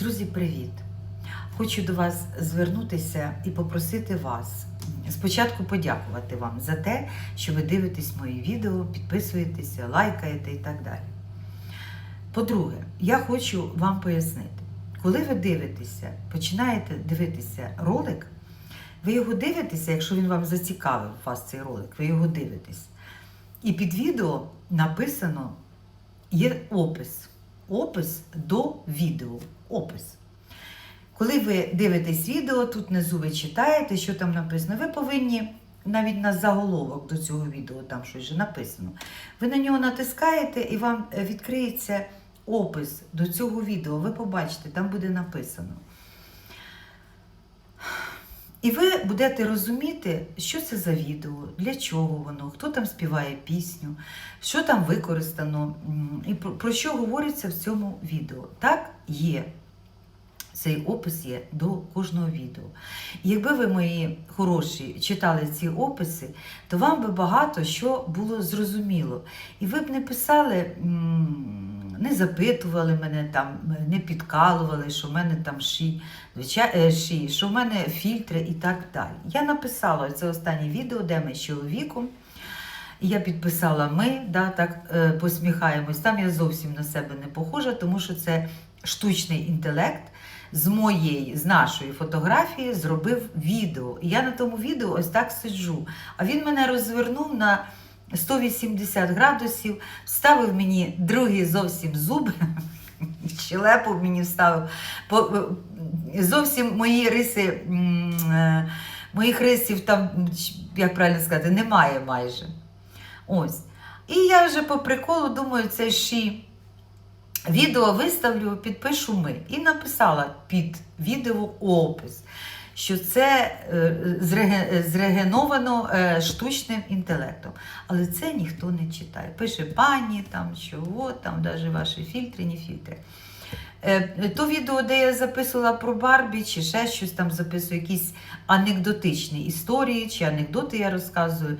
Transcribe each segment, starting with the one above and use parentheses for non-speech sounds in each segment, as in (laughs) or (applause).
Друзі, привіт! Хочу до вас звернутися і попросити вас спочатку подякувати вам за те, що ви дивитесь мої відео, підписуєтеся, лайкаєте і так далі. По-друге, я хочу вам пояснити, коли ви дивитеся, починаєте дивитися ролик, ви його дивитеся, якщо він вам зацікавив вас цей ролик, ви його дивитесь. І під відео написано є опис. Опис до відео. Опис. Коли ви дивитесь відео, тут внизу ви читаєте, що там написано, ви повинні навіть на заголовок до цього відео, там щось вже написано. Ви на нього натискаєте і вам е, відкриється опис до цього відео. Ви побачите, там буде написано. І ви будете розуміти, що це за відео, для чого воно, хто там співає пісню, що там використано, і про, що говориться в цьому відео. Так є. Цей опис є до кожного відео. І якби ви, мої хороші, читали ці описи, то вам би багато що було зрозуміло. І ви б не писали, не запитували мене там, не підкалували, що в мене там ші, е, ші, що в мене фільтри і так далі. Я написала це останнє відео, де ми з чоловіком. Я підписала ми, да, так е, посміхаємось. Там я зовсім на себе не похожа, тому що це штучний інтелект з моєї, з нашої фотографії зробив відео. І я на тому відео ось так сиджу. А він мене розвернув на 180 градусів, вставив мені другий зовсім зуб, (laughs) щелепу мені вставив. Е, зовсім мої риси, е, моїх рисів там, як правильно сказати, немає майже. Ось. І я вже по приколу думаю, це ші. Відео виставлю, підпишу ми. І написала під відео опис, що це е, зрегеновано е, штучним інтелектом. Але це ніхто не читає. Пише пані, там, от, там навіть ваші фільтри, не фільтри. Е, То відео, де я записувала про Барбі, чи ще щось там записую, якісь анекдотичні історії, чи анекдоти я розказую.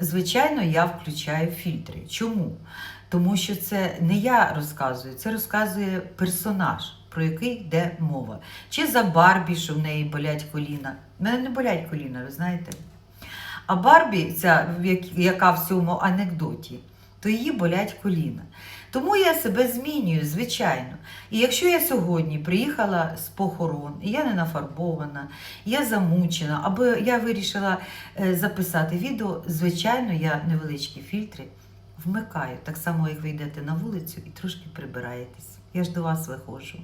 Звичайно, я включаю фільтри. Чому? Тому що це не я розказую, це розказує персонаж, про який йде мова. Чи за Барбі, що в неї болять коліна. В мене не болять коліна, ви знаєте. А Барбі, ця, яка в цьому анекдоті, то її болять коліна. Тому я себе змінюю, звичайно. І якщо я сьогодні приїхала з похорон, я не нафарбована, я замучена, або я вирішила е, записати відео, звичайно, я невеличкі фільтри вмикаю, так само, як ви йдете на вулицю і трошки прибираєтесь. Я ж до вас виходжу.